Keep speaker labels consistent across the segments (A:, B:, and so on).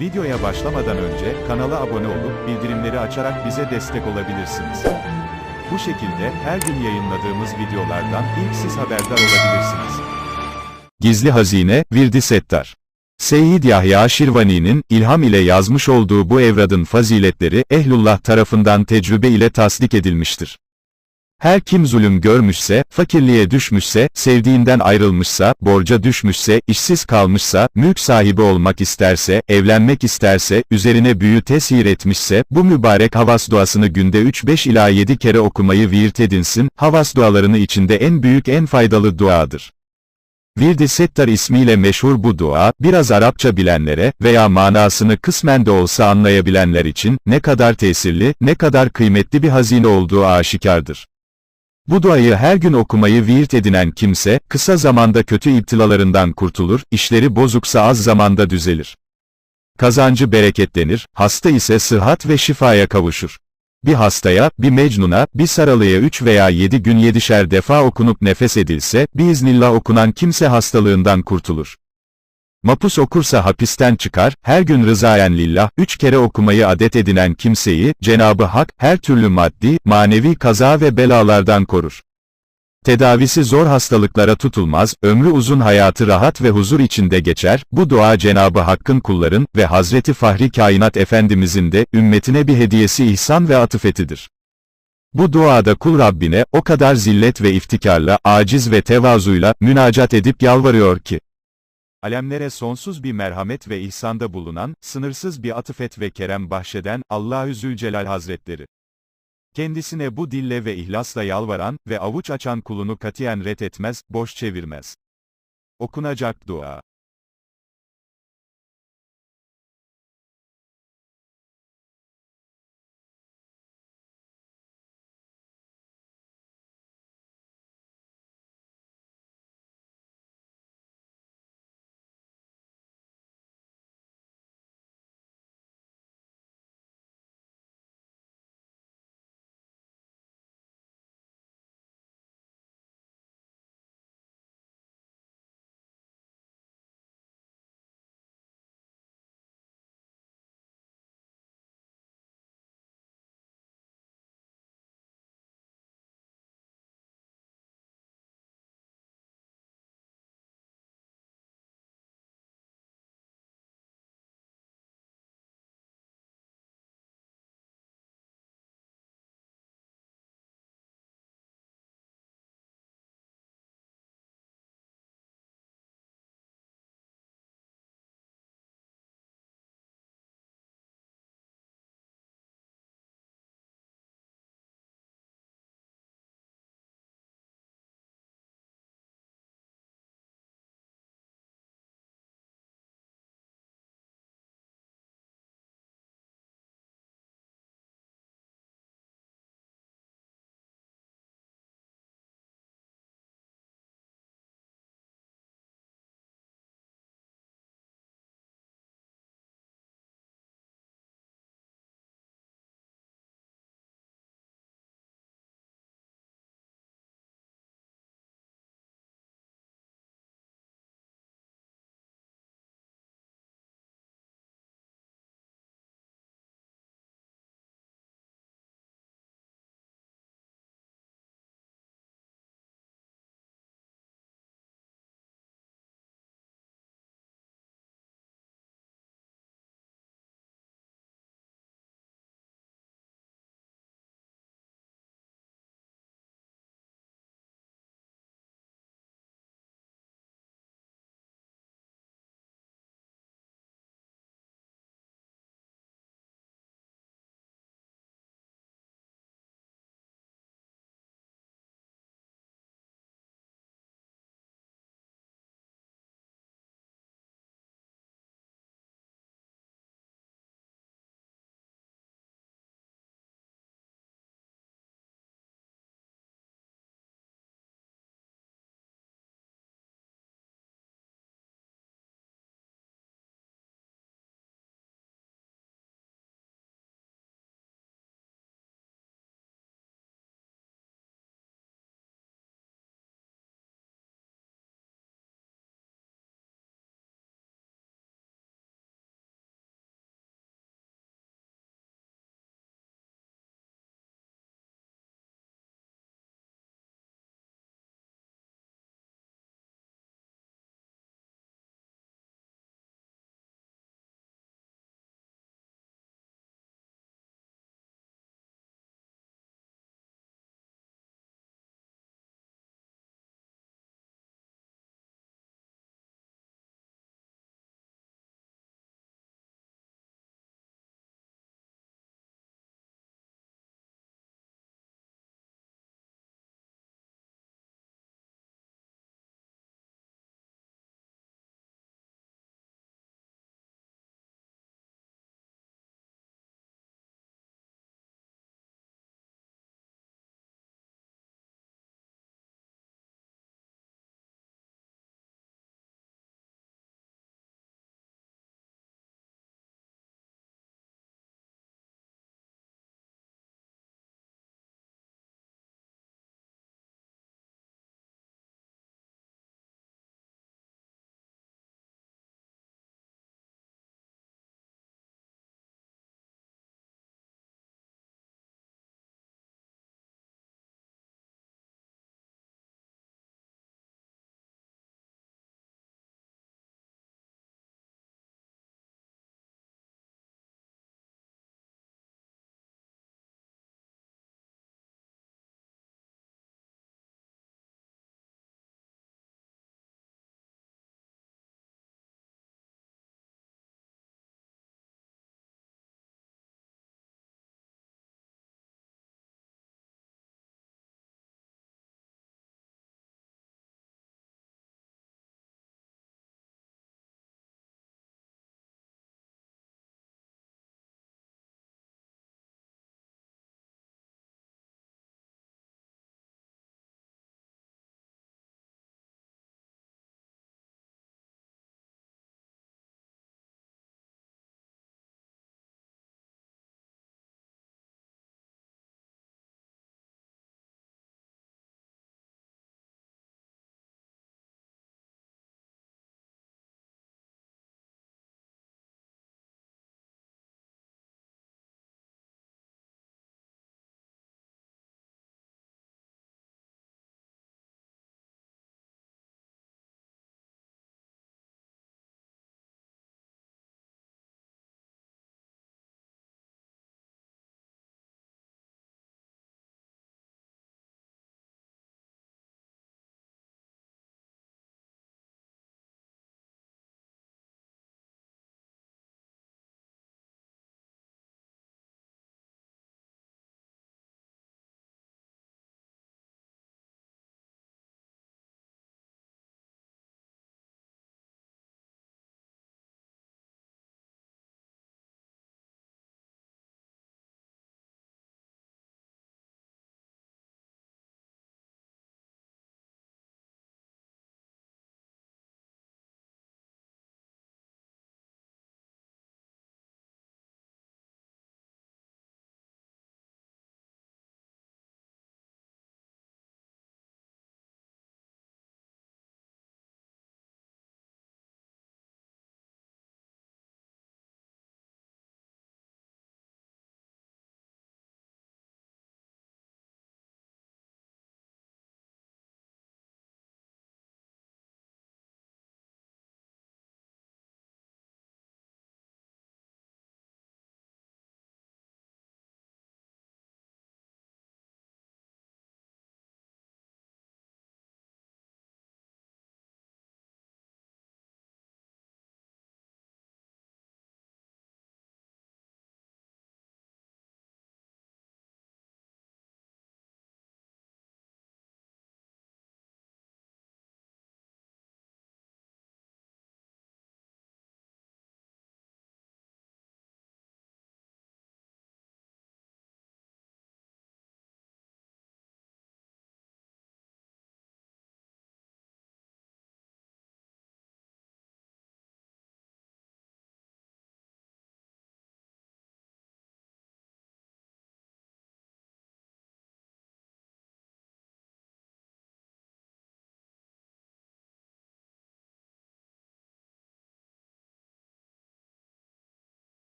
A: Videoya başlamadan önce, kanala abone olup, bildirimleri açarak bize destek olabilirsiniz. Bu şekilde, her gün yayınladığımız videolardan ilk siz haberdar olabilirsiniz. Gizli Hazine, Virdi Settar Seyyid Yahya Şirvani'nin, ilham ile yazmış olduğu bu evradın faziletleri, Ehlullah tarafından tecrübe ile tasdik edilmiştir. Her kim zulüm görmüşse, fakirliğe düşmüşse, sevdiğinden ayrılmışsa, borca düşmüşse, işsiz kalmışsa, mülk sahibi olmak isterse, evlenmek isterse, üzerine büyü tesir etmişse, bu mübarek havas duasını günde 3-5 ila 7 kere okumayı virt edinsin, havas dualarını içinde en büyük en faydalı duadır. Virdi Settar ismiyle meşhur bu dua, biraz Arapça bilenlere veya manasını kısmen de olsa anlayabilenler için, ne kadar tesirli, ne kadar kıymetli bir hazine olduğu aşikardır. Bu duayı her gün okumayı virt edinen kimse, kısa zamanda kötü iptilalarından kurtulur, işleri bozuksa az zamanda düzelir. Kazancı bereketlenir, hasta ise sıhhat ve şifaya kavuşur. Bir hastaya, bir mecnuna, bir saralıya 3 veya 7 gün yedişer defa okunup nefes edilse, biiznillah okunan kimse hastalığından kurtulur. Mapus okursa hapisten çıkar, her gün rızayen lillah, üç kere okumayı adet edinen kimseyi, Cenabı Hak, her türlü maddi, manevi kaza ve belalardan korur. Tedavisi zor hastalıklara tutulmaz, ömrü uzun hayatı rahat ve huzur içinde geçer, bu dua Cenabı Hakk'ın kulların ve Hazreti Fahri Kainat Efendimizin de, ümmetine bir hediyesi ihsan ve atıfetidir. Bu duada kul Rabbine, o kadar zillet ve iftikarla, aciz ve tevazuyla, münacat edip yalvarıyor ki, Alemlere sonsuz bir merhamet ve ihsanda bulunan, sınırsız bir atıfet ve kerem bahşeden, Allahü Zülcelal Hazretleri. Kendisine bu dille ve ihlasla yalvaran ve avuç açan kulunu katiyen ret etmez, boş çevirmez. Okunacak dua.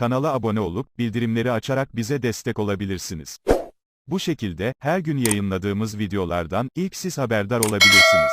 A: Kanala abone olup bildirimleri açarak bize destek olabilirsiniz. Bu şekilde her gün yayınladığımız videolardan ilk siz haberdar olabilirsiniz.